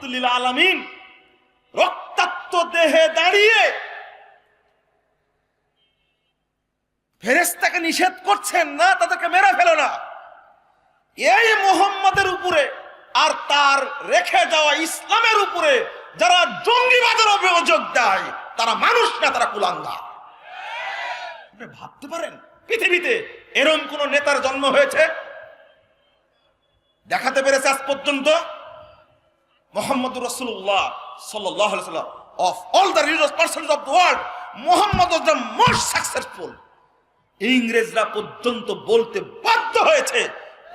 রহমতুল্লিল আলামিন রক্তাক্ত দেহে দাঁড়িয়ে ফেরেস্তাকে নিষেধ করছেন, না, তাদেরকে মেরে ফেলো না। এই মোহাম্মদের উপরে আর তার রেখে যাওয়া ইসলামের উপরে যারা জঙ্গিবাদের অভিযোগ দেয়, তারা মানুষ না, তারা কুলাঙ্গা আপনি ভাবতে পারেন, পৃথিবীতে এরম কোন নেতার জন্ম হয়েছে? দেখাতে পেরেছে আজ পর্যন্ত? মোহাম্মদ রসুল্লাহ সাল্লাহ সাল্লাম of all the religious persons of the world Mohammad was the most successful ইংরেজরা পর্যন্ত বলতে বাধ্য হয়েছে,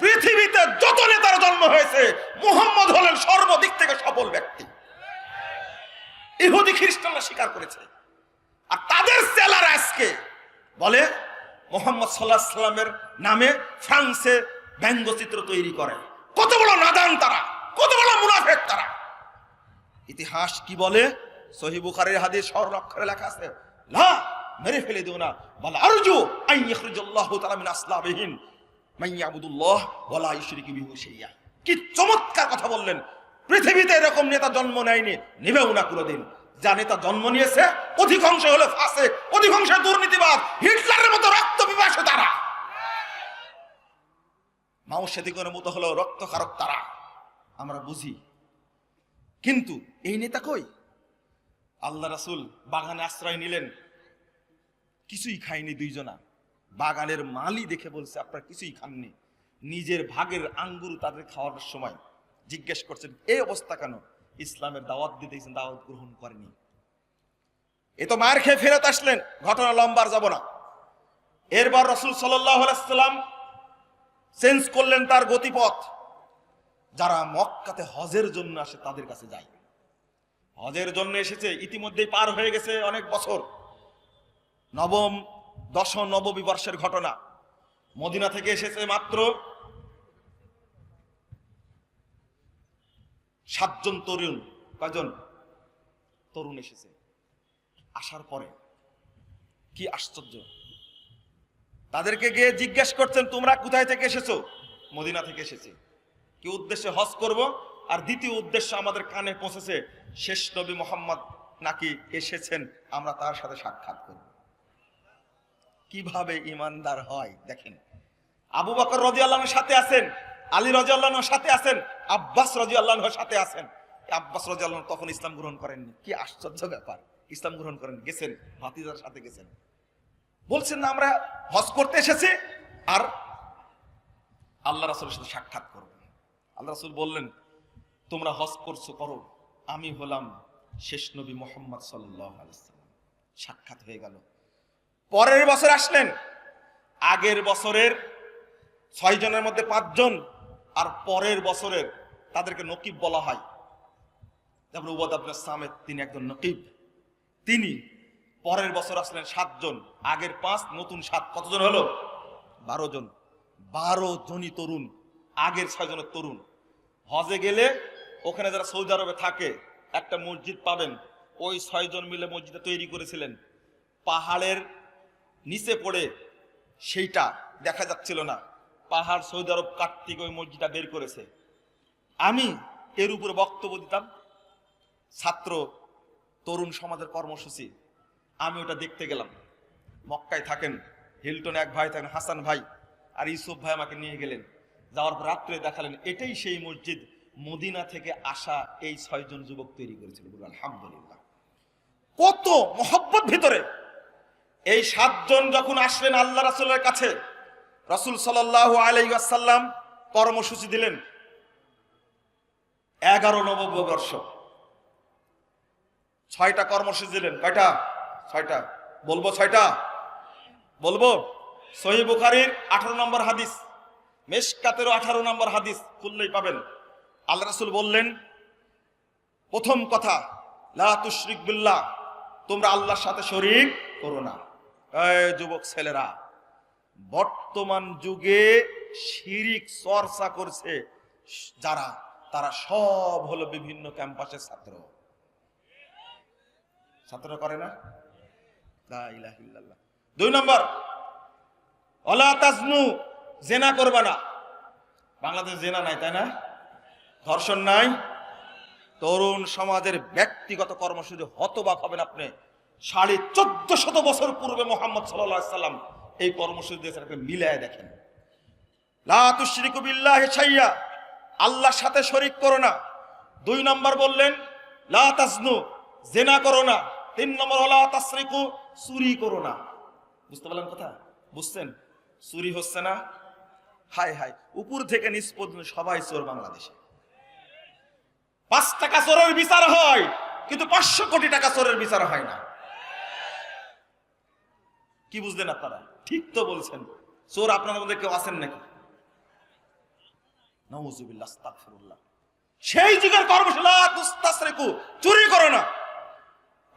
পৃথিবীতে যত নেতার জন্ম হয়েছে, মোহাম্মদ হলেন সর্বদিক থেকে সফল ব্যক্তি। ইহুদি খ্রিস্টানরা স্বীকার করেছে। আর তাদের সেলার আজকে বলে, মোহাম্মদ সাল্লাহ সাল্লামের নামে ফ্রান্সে ব্যঙ্গচিত্র তৈরি করে। কত বড় নাদান তারা, কত বড় মুনাফেক তারা। ইতিহাস কি বলে? সহি বুখারের লেখা আছে, লা, মেরে ফেলে না। বলা আই ইখরিজাল্লাহু তাআলা মিন বিহি শাইয়্যা কি চমৎকার কথা বললেন। পৃথিবীতে এরকম নেতা জন্ম নেয়নি, নেবেও না কোনোদিন। যা নেতা জন্ম নিয়েছে, অধিকাংশ হলো ফাসে, অধিকাংশ দুর্নীতিবাদ, হিটলারের মতো রক্ত পিপাসু তারা। মাউসেদিগের মতো হলো রক্তকারক তারা। আমরা বুঝি কিন্তু এই নেতা কই? আল্লাহ রাসুল বাগানে আশ্রয় নিলেন। কিছুই খায়নি দুইজনা। বাগানের মালি দেখে বলছে, আপনারা কিছুই খাননি। নিজের ভাগের আঙ্গুর তাদের খাওয়ার সময়। জিজ্ঞেস করছেন, এই অবস্থা কেন? ইসলামের দাওয়াত দিতেছেন, দাওয়াত গ্রহণ করেনি। এ তো মার খেয়ে ফেরত আসলেন, ঘটনা লম্বার যাব না। এরপর রসুল সাল্লাম চেঞ্জ করলেন তার গতিপথ। যারা মক্কাতে হজের জন্য আসে, তাদের কাছে যায় হজের জন্য এসেছে, ইতিমধ্যেই পার হয়ে গেছে অনেক বছর। নবম দশ নববিবর্ষের ঘটনা। মদিনা থেকে এসেছে মাত্র সাতজন তরুণ, কয়জন? তরুণ এসেছে। আসার পরে, কি আশ্চর্য। তাদেরকে গিয়ে জিজ্ঞেস করছেন, তোমরা কোথায় থেকে এসেছ? মদিনা থেকে এসেছি। কি উদ্দেশ্যে হজ করব? আর দ্বিতীয় উদ্দেশ্য আমাদের কানে পৌঁছেছে, শেষ নবী মোহাম্মদ নাকি এসেছেন, আমরা তার সাথে সাক্ষাৎ করব। কীভাবে ইমানদার হয়? দেখেন। আবু বকর রাজি আল্লাহর সাথে আছেন, আলী রাজি আল্লাহর সাথে আছেন, আব্বাস রাজি আল্লাহর সাথে আছেন। আব্বাস রাজি আল্লাহ তখন ইসলাম গ্রহণ করেননি। কি আশ্চর্য ব্যাপার, ইসলাম গ্রহণ করেন গেছেন, ভাতিজার সাথে গেছেন। বলছেন না আমরা হজ করতে এসেছি, আর আল্লাহ রাসুলের সাথে সাক্ষাৎ করব। আল্লাহ বললেন, তোমরা হজ করছ, করো। আমি হলাম শেষ নবী মোহাম্মদ সাল্লাম। সাক্ষাৎ হয়ে গেল। পরের বছর আসলেন। আগের বছরের ছয় জনের মধ্যে পাঁচজন আর পরের বছরের তাদেরকে নকিব বলা হয়। যেমন উবাদ আব্দুল সামেদ, তিনি একজন নকিব। তিনি পরের বছর আসলেন সাতজন। আগের পাঁচ, নতুন সাত। কতজন হলো? বারো জন। বারো জনই তরুণ। আগের ছয় জনের তরুণ। হজে গেলে ওখানে যারা সৌদি আরবে থাকে, একটা মসজিদ পাবেন। ওই ছয়জন মিলে মসজিদটা তৈরি করেছিলেন। পাহাড়ের নিচে পড়ে সেইটা দেখা যাচ্ছিল না। পাহাড় সৌদি আরব কার্তিক ওই মসজিদটা বের করেছে। আমি এর উপরে বক্তব্য দিতাম, ছাত্র তরুণ সমাজের কর্মসূচি। আমি ওটা দেখতে গেলাম। মক্কায় থাকেন, হিলটন এক ভাই থাকেন, হাসান ভাই আর ইউসুফ ভাই আমাকে নিয়ে গেলেন। যাওয়ার পর রাত্রে দেখালেন, এটাই সেই মসজিদ, মদিনা থেকে আসা এই ছয়জন যুবক তৈরি করেছিল। বলুন আলহামদুলিল্লাহ। কত মহব্বত ভিতরে। এই সাতজন যখন আসলেন আল্লাহ রাসুলের কাছে, রাসুল সাল্লাহ আলাইসাল্লাম কর্মসূচি দিলেন। এগারো নববর্ষ। ছয়টা কর্মসূচি দিলেন। কয়টা? ছয়টা। বলব ছয়টা? বলব? সহি বুখারির আঠারো নম্বর হাদিস। মেশকাতেরও আঠারো নম্বর হাদিস খুললেই পাবেন। আল্লাহ রাসুল বললেন, প্রথম কথা, লা বিল্লাহ, তোমরা আল্লাহর সাথে শরিক করো না। যুবক ছেলেরা, বর্তমান যুগে শিরিক চর্চা করছে যারা, তারা সব হলো বিভিন্ন ক্যাম্পাসের ছাত্র। ছাত্ররা করে না? দুই নম্বর অলা তাজনু জেনা করবা না। বাংলাদেশ জেনা নাই, তাই না? ধর্ষণ নাই। তরুণ সমাজের ব্যক্তিগত কর্মসূচি হতবাক হবেন আপনি। সাড়ে চোদ্দ শত বছর পূর্বে মোহাম্মদ সাল্লাম এই কর্মসূচি দিয়েছেন, আপনি মিলায় দেখেন। লা তুশরিকু বিল্লাহি শাইয়া, আল্লাহর সাথে শরিক করো না। দুই নম্বর বললেন, লা তাজনু, জেনা করো না। তিন নম্বর হলো তাসরিকু, চুরি করো না। বুঝতে পারলেন কথা? বুঝছেন? চুরি হচ্ছে না। হাই হাই উপর থেকে নিচ সবাই চোর বাংলাদেশে। পাঁচ টাকা চোরের বিচার হয়, কিন্তু পাঁচশো কোটি টাকা চোরের বিচার হয় না। কি বুঝলেন আপনারা? ঠিক তো বলছেন। চোর আপনাদের মধ্যে কেউ আছেন নাকি? সেই যুগের কর্মশালা চুরি করো না।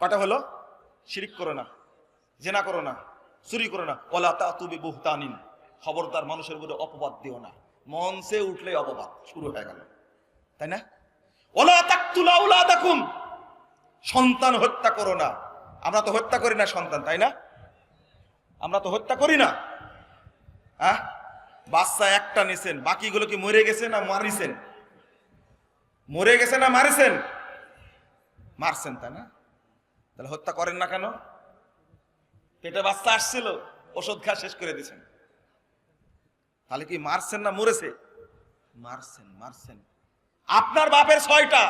কটা হলো? শিরিক করো না, জেনা করো না, চুরি করো না। ওলা তাতুবি বুহতানিন। খবরদার মানুষের উপরে অপবাদ দিও না। মঞ্চে উঠলে অপবাদ, শুরু হয়ে গেল। তাই না? ওলা তাকতুলা উলাদাকুম সন্তান হত্যা করো না। আমরা তো হত্যা করি না সন্তান, তাই না? আমরা তো হত্যা করি না। হ্যাঁ বাচ্চা একটা নিছেন, বাকিগুলো কি মরে গেছে না মারিছেন? মরে গেছে না মারিছেন? মারছেন, তাই না? তাহলে হত্যা করেন না কেন? পেটে বাচ্চা আসছিল, ওষুধ খা শেষ করে দিয়েছেন। তাহলে কি মারছেন না মরেছে? মারছেন মারছেন। আপনার বাপের ছয়টা,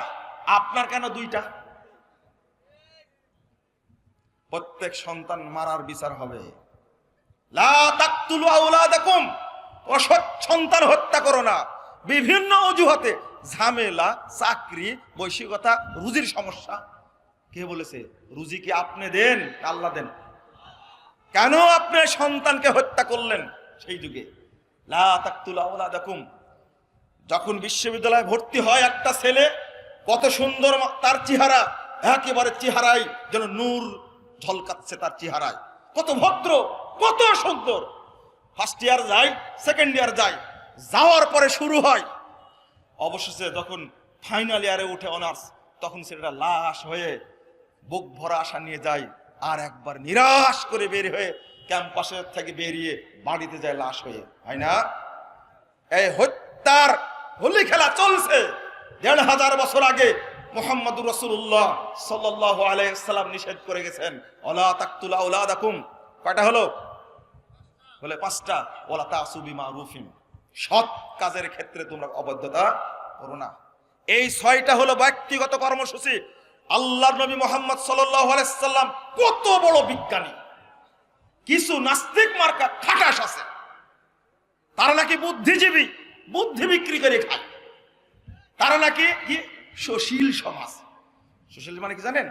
আপনার কেন দুইটা? প্রত্যেক সন্তান মারার বিচার হবে। অসৎ সন্তান হত্যা করো না। বিভিন্ন অজুহাতে, ঝামেলা, চাকরি বৈশিকতা রুজির সমস্যা। কে বলেছে? রুজি কি আপনি দেন আল্লাহ দেন? কেন আপনি সন্তানকে হত্যা করলেন সেই যুগে? লা যখন বিশ্ববিদ্যালয়ে ভর্তি হয় একটা ছেলে, কত সুন্দর তার চেহারা, একেবারে চেহারায় যেন নূর ঝলকাচ্ছে তার চেহারায়। কত ভদ্র, কত সুন্দর। ফার্স্ট ইয়ার যায় সেকেন্ড ইয়ার যায়, যাওয়ার পরে শুরু হয়। অবশেষে যখন ফাইনাল ইয়ারে উঠে অনার্স তখন সেটা লাশ হয়ে বুক ভরা আশা নিয়ে যায়, আর একবার নিরাশ করে বের হয়ে ক্যাম্পাসের থেকে বেরিয়ে বাড়িতে যায় লাশ হয়ে। হয় না? এই হত্যার হোলি খেলা চলছে। দেড় হাজার বছর আগে মোহাম্মদ রসুল্লাহ সাল্লাহ আলাইসাল্লাম নিষেধ করে গেছেন কয়টা হলো? বলে পাঁচটা। ওলা তাসুবি মারুফিন সৎ কাজের ক্ষেত্রে তোমরা অবদ্ধতা করো না। এই ছয়টা হলো ব্যক্তিগত কর্মসূচি। আল্লাহ নবী মোহাম্মদ আলাইসাল্লাম কত বড় বিজ্ঞানী। কিছু নাস্তিক মার্কা খাটাস আছে। তারা নাকি বুদ্ধিজীবী, বুদ্ধি বিক্রি করে খায়। তারা নাকি কি? সুশীল সমাজ। সুশীল মানে কি জানেন?